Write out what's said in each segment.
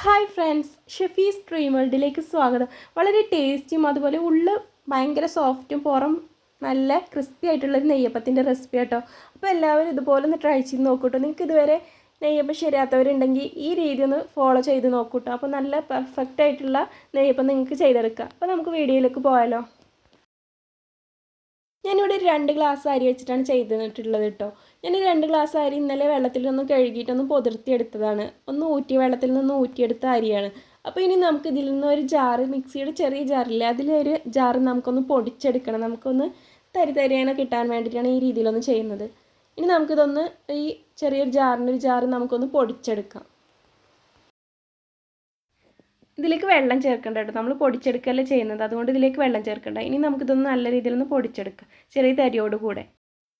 Hi friends ഷെഫീസ് dream വേൾഡിലേക്ക് സ്വാഗതം. വളരെ ടേസ്റ്റിയും അതുപോലെ ഉള്ളു ഭയങ്കര സോഫ്റ്റും പുറം നല്ല ക്രിസ്പി ആയിട്ടുള്ളൊരു നെയ്യപ്പത്തിന്റെ റെസിപ്പി കേട്ടോ അപ്പോൾ എല്ലാവരും ഇതുപോലെ ഒന്ന് ട്രൈ ചെയ്ത് നോക്കൂട്ടോ. നിങ്ങൾക്ക് ഇതുവരെ നെയ്യപ്പം ശരിയാത്തവരുണ്ടെങ്കിൽ ഈ രീതി ഒന്ന് ഫോളോ ചെയ്ത് നോക്കൂട്ടോ. അപ്പോൾ നല്ല പെർഫെക്റ്റ് ആയിട്ടുള്ള നെയ്യപ്പം നിങ്ങൾക്ക് ചെയ്തെടുക്കാം. അപ്പോൾ നമുക്ക് വീഡിയോയിലേക്ക് പോയാലോ. ഞാനിവിടെ രണ്ട് ഗ്ലാസ് അരി വെച്ചിട്ടാണ് ചെയ്തിട്ടുള്ളത് കേട്ടോ. ഞാൻ രണ്ട് ഗ്ലാസ് അരി ഇന്നലെ വെള്ളത്തിൽ വെള്ളത്തിലൊന്ന് കഴുകിയിട്ടൊന്ന് പൊതിർത്തിയെടുത്തതാണ് ഒന്ന് ഊറ്റിയ വെള്ളത്തിൽ നിന്ന് ഊറ്റിയെടുത്ത അരിയാണ്. അപ്പോൾ ഇനി നമുക്ക് ഇതിൽ നിന്ന് ഒരു ജാറ് മിക്സിയുടെ ചെറിയ ജാറില്ലേ അതിലൊരു ജാറ് നമുക്കൊന്ന് പൊടിച്ചെടുക്കണം. നമുക്കൊന്ന് തരി തരിയാനെ കിട്ടാൻ വേണ്ടിയിട്ടാണ് ഈ രീതിയിലൊന്ന് ചെയ്യുന്നത്. ഇനി നമുക്കിതൊന്ന് ഈ ചെറിയൊരു ജാറിന്റെ ഒരു ജാറ് നമുക്കൊന്ന് പൊടിച്ചെടുക്കാം. ഇതിലേക്ക് വെള്ളം ചേർക്കേണ്ട കേട്ടോ. നമ്മൾ പൊടിച്ചെടുക്കല്ലേ ചെയ്യുന്നത്. അതുകൊണ്ട് ഇതിലേക്ക് വെള്ളം ചേർക്കേണ്ട. ഇനി നമുക്കിതൊന്ന് നല്ല രീതിയിലൊന്ന് പൊടിച്ചെടുക്കാം. ചെറിയ തരിയോട് കൂടെ.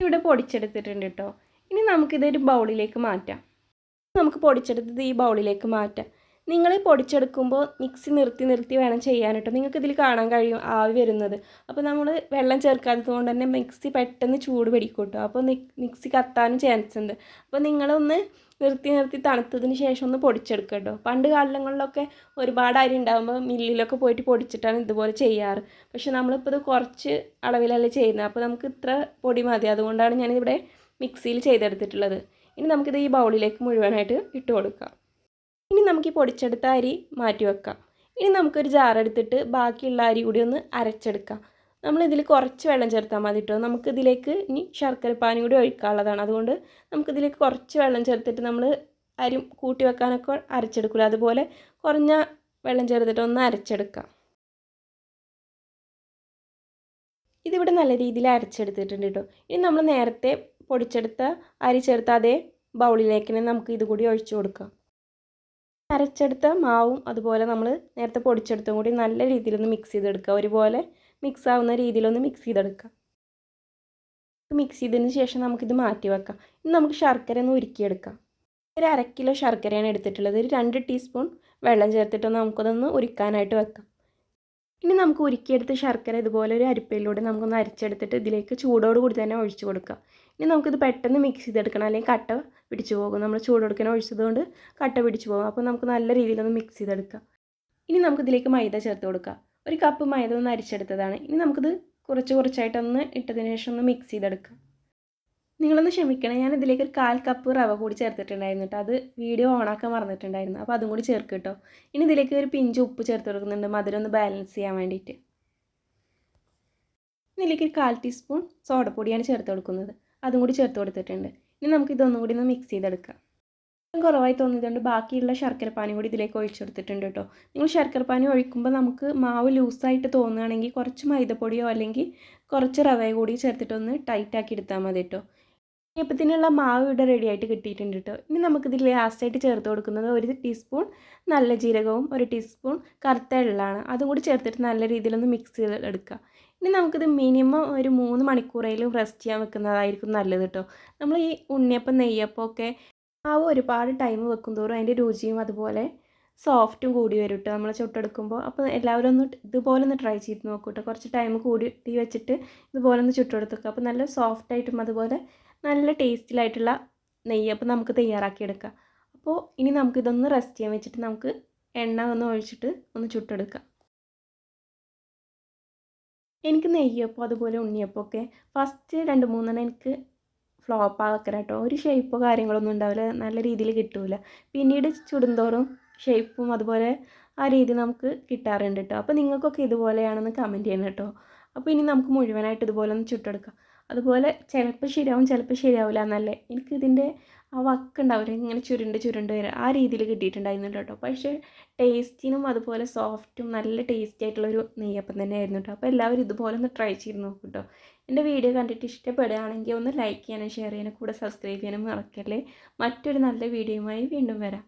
ഇവിടെ പൊടിച്ചെടുത്തിട്ടുണ്ട് കേട്ടോ. ഇനി നമുക്കിതൊരു ബൗളിലേക്ക് മാറ്റാം. നമുക്ക് പൊടിച്ചെടുത്തത് ഈ ബൗളിലേക്ക് മാറ്റാം. നിങ്ങൾ പൊടിച്ചെടുക്കുമ്പോൾ മിക്സി നിർത്തി നിർത്തി വേണം ചെയ്യാൻ കേട്ടോ നിങ്ങൾക്ക് ഇതിൽ കാണാൻ കഴിയും ആവി വരുന്നത്. അപ്പോൾ നമ്മൾ വെള്ളം ചേർക്കാത്തത് കൊണ്ട് തന്നെ മിക്സി പെട്ടെന്ന് ചൂട് പിടിക്കും കേട്ടോ അപ്പോൾ മിക്സി കത്താനും ചാൻസ് ഉണ്ട്. അപ്പോൾ നിങ്ങളൊന്ന് നിർത്തി നിർത്തി തണുത്തതിന് ശേഷം ഒന്ന് പൊടിച്ചെടുക്കുക കേട്ടോ പണ്ട് കാലങ്ങളിലൊക്കെ ഒരുപാട് അരി ഉണ്ടാകുമ്പോൾ മില്ലിലൊക്കെ പോയിട്ട് പൊടിച്ചിട്ടാണ് ഇതുപോലെ ചെയ്യാറ്. പക്ഷെ നമ്മളിപ്പോൾ ഇത് കുറച്ച് അളവിലല്ലേ ചെയ്യുന്നത്. അപ്പോൾ നമുക്ക് ഇത്ര പൊടി മതി. അതുകൊണ്ടാണ് ഞാനിവിടെ മിക്സിയിൽ ചെയ്തെടുത്തിട്ടുള്ളത്. ഇനി നമുക്കിത് ഈ ബൗളിലേക്ക് മുഴുവനായിട്ട് ഇട്ട് കൊടുക്കാം. ഇനി നമുക്ക് ഈ പൊടിച്ചെടുത്ത അരി മാറ്റി വെക്കാം. ഇനി നമുക്കൊരു ജാറെടുത്തിട്ട് ബാക്കിയുള്ള അരി കൂടി ഒന്ന് അരച്ചെടുക്കാം. നമ്മളിതിൽ കുറച്ച് വെള്ളം ചേർത്താൽ മതി കേട്ടോ നമുക്കിതിലേക്ക് ഇനി ശർക്കരപ്പാനി കൂടി ഒഴിക്കാനുള്ളതാണ്. അതുകൊണ്ട് നമുക്കിതിലേക്ക് കുറച്ച് വെള്ളം ചേർത്തിട്ട് നമ്മൾ അരി കൂട്ടി വെക്കാനൊക്കെ അരച്ചെടുക്കില്ല അതുപോലെ കുറഞ്ഞ വെള്ളം ചേർത്തിട്ട് ഒന്ന് അരച്ചെടുക്കാം. ഇതിവിടെ നല്ല രീതിയിൽ അരച്ചെടുത്തിട്ടുണ്ട് കേട്ടോ ഇനി നമ്മൾ നേരത്തെ പൊടിച്ചെടുത്ത അരി ചേർത്ത അതേ ബൗളിലേക്ക് നമുക്ക് ഇത് കൂടി ഒഴിച്ചു കൊടുക്കാം. അരച്ചെടുത്ത മാവും അതുപോലെ നമ്മൾ നേരത്തെ പൊടിച്ചെടുത്തും കൂടി നല്ല രീതിയിലൊന്ന് മിക്സ് ചെയ്തെടുക്കുക. ഒരുപോലെ മിക്സ് ആവുന്ന രീതിയിലൊന്ന് മിക്സ് ചെയ്തെടുക്കുക. മിക്സ് ചെയ്തതിന് ശേഷം നമുക്കിത് മാറ്റി വെക്കാം. ഇനി നമുക്ക് ശർക്കര ഒന്ന് ഉരുക്കിയെടുക്കാം. ഒരു അര കിലോ ശർക്കരയാണ് എടുത്തിട്ടുള്ളത്. ഒരു രണ്ട് ടീസ്പൂൺ വെള്ളം ചേർത്തിട്ട് നമുക്കതൊന്ന് ഉരുക്കാനായിട്ട് വെക്കാം. ഇനി നമുക്ക് ഉരുക്കിയെടുത്ത് ശർക്കര ഇതുപോലെ ഒരു അരിപ്പയിലൂടെ നമുക്കൊന്ന് അരിച്ചെടുത്തിട്ട് ഇതിലേക്ക് ചൂടോട് കൂടി തന്നെ ഒഴിച്ചു കൊടുക്കാം ഇനി നമുക്കിത് പെട്ടെന്ന് മിക്സ് ചെയ്തെടുക്കണം. അല്ലെങ്കിൽ കട്ട പിടിച്ചു പോകും. നമ്മൾ ചൂടോടുക്കനെ ഒഴിച്ചതുകൊണ്ട് കട്ട പിടിച്ചു പോകും. അപ്പോൾ നമുക്ക് നല്ല രീതിയിലൊന്ന് മിക്സ് ചെയ്തെടുക്കാം. ഇനി നമുക്കിതിലേക്ക് മൈദ ചേർത്ത് കൊടുക്കാം. ഒരു കപ്പ് മൈദ ഒന്ന് അരിച്ചെടുത്തതാണ്. ഇനി നമുക്കിത് കുറച്ച് കുറച്ചായിട്ടൊന്ന് ഇട്ടതിന് ശേഷം ഒന്ന് മിക്സ് ചെയ്തെടുക്കാം. നിങ്ങളൊന്ന് ക്ഷമിക്കണം. ഞാൻ ഇതിലേക്ക് ഒരു കാൽ കപ്പ് റവ കൂടി ചേർത്തിട്ടുണ്ടായിരുന്നു കേട്ടോ. അത് വീഡിയോ ഓണാക്കാൻ മറന്നിട്ടുണ്ടായിരുന്നു. അപ്പോൾ അതും കൂടി ചേർക്ക് കേട്ടോ. ഇനി ഇതിലേക്ക് ഒരു പിഞ്ച് ഉപ്പ് ചേർത്ത് കൊടുക്കുന്നുണ്ട്. മധുരം ഒന്ന് ബാലൻസ് ചെയ്യാൻ വേണ്ടിയിട്ട്. ഇതിലേക്ക് ഒരു കാൽ ടീസ്പൂൺ സോഡപ്പൊടിയാണ് ചേർത്ത് കൊടുക്കുന്നത്. അതും കൂടി ചേർത്ത് കൊടുത്തിട്ടുണ്ട്. ഇനി നമുക്ക് ഇതൊന്നും കൂടി ഒന്ന് മിക്സ് ചെയ്തെടുക്കാം. കുറവായി തോന്നിയതുകൊണ്ട് ബാക്കിയുള്ള ശർക്കരപ്പാനി കൂടി ഇതിലേക്ക് ഒഴിച്ചു കൊടുത്തിട്ടുണ്ട് കേട്ടോ. നിങ്ങൾ ശർക്കരപ്പാനി ഒഴിക്കുമ്പോൾ നമുക്ക് മാവ് ലൂസായിട്ട് തോന്നുകയാണെങ്കിൽ കുറച്ച് മൈദപ്പൊടിയോ അല്ലെങ്കിൽ കുറച്ച് റവയോ കൂടി ചേർത്തിട്ടൊന്ന് ടൈറ്റാക്കി എടുത്താൽ മതി കേട്ടോ. ഇപ്പത്തിനുള്ള മാവ് ഇവിടെ റെഡി ആയിട്ട് കിട്ടിയിട്ടുണ്ട് കേട്ടോ ഇനി നമുക്കിതിൽ ലാസ്റ്റായിട്ട് ചേർത്ത് കൊടുക്കുന്നത് ഒരു ടീസ്പൂൺ നല്ല ജീരകവും ഒരു ടീസ്പൂൺ കറുത്ത എള്ളാണ്. അതും കൂടി ചേർത്തിട്ട് നല്ല രീതിയിലൊന്ന് മിക്സ് ചെയ്ത് എടുക്കുക. ഇനി നമുക്കിത് മിനിമം ഒരു മൂന്ന് മണിക്കൂറേലും റെസ്റ്റ് ചെയ്യാൻ വെക്കുന്നതായിരിക്കും നല്ലത് കേട്ടോ നമ്മൾ ഈ ഉണ്ണിയപ്പം നെയ്യപ്പം ഒക്കെ മാവ് ഒരുപാട് ടൈം വെക്കും തോറും അതിന്റെ രുചിയും അതുപോലെ സോഫ്റ്റും കൂടി വരും കേട്ടോ നമ്മൾ ചുട്ടെടുക്കുമ്പോൾ. അപ്പോൾ എല്ലാവരും ഒന്ന് ഇതുപോലെ ഒന്ന് ട്രൈ ചെയ്ത് നോക്കൂ കേട്ടോ കുറച്ച് ടൈം കൂടി വെച്ചിട്ട് ഇതുപോലെ ഒന്ന് ചുട്ടെടുത്തു അപ്പോൾ നല്ല സോഫ്റ്റായിട്ടും അതുപോലെ നല്ല ടേസ്റ്റിലായിട്ടുള്ള നെയ്യപ്പം നമുക്ക് തയ്യാറാക്കിയെടുക്കാം. അപ്പോൾ ഇനി നമുക്കിതൊന്ന് റെസ്റ്റ് ചെയ്യാൻ വെച്ചിട്ട് നമുക്ക് എണ്ണ ഒന്ന് ഒഴിച്ചിട്ട് ഒന്ന് ചുട്ടെടുക്കാം. എനിക്ക് നെയ്യപ്പം അതുപോലെ ഉണ്ണിയപ്പം ഒക്കെ ഫസ്റ്റ് രണ്ട് മൂന്നെണ്ണം എനിക്ക് ഫ്ലോപ്പ് ആക്കല കേട്ടോ. ഒരു ഷേപ്പോ കാര്യങ്ങളൊന്നും ഉണ്ടാവില്ല. നല്ല രീതിയിൽ കിട്ടൂല. പിന്നീട് ചുടുന്തോറും ഷേപ്പും അതുപോലെ ആ രീതി നമുക്ക് കിട്ടാറുണ്ട് കേട്ടോ. അപ്പോൾ നിങ്ങൾക്കൊക്കെ ഇതുപോലെയാണെന്ന് കമന്റ് ചെയ്യണം കേട്ടോ. അപ്പോൾ ഇനി നമുക്ക് മുഴുവനായിട്ട് ഇതുപോലെ ഒന്ന് ചുട്ടെടുക്കാം. അതുപോലെ ചിലപ്പോൾ ശരിയാവും ചിലപ്പോൾ ശരിയാവില്ല എന്നല്ലേ. എനിക്കിതിന്റെ ആ വക്ക് ഉണ്ടാവില്ല. ഇങ്ങനെ ചുരുണ്ട് ചുരുണ്ട് വരിക ആ രീതിയിൽ കിട്ടിയിട്ടുണ്ടായിരുന്നു കേട്ടോ പക്ഷേ ടേസ്റ്റിനും അതുപോലെ സോഫ്റ്റും നല്ല ടേസ്റ്റി ആയിട്ടുള്ളൊരു നെയ്യപ്പം തന്നെ ആയിരുന്നു കേട്ടോ അപ്പോൾ എല്ലാവരും ഇതുപോലെ ഒന്ന് ട്രൈ ചെയ്ത് നോക്കും കേട്ടോ എന്റെ വീഡിയോ കണ്ടിട്ട് ഇഷ്ടപ്പെടുകയാണെങ്കിൽ ഒന്ന് ലൈക്ക് ചെയ്യാനും ഷെയർ ചെയ്യാനും കൂടെ സബ്സ്ക്രൈബ് ചെയ്യാനും മറക്കല്ലേ. മറ്റൊരു നല്ല വീഡിയോയുമായി വീണ്ടും വരാം.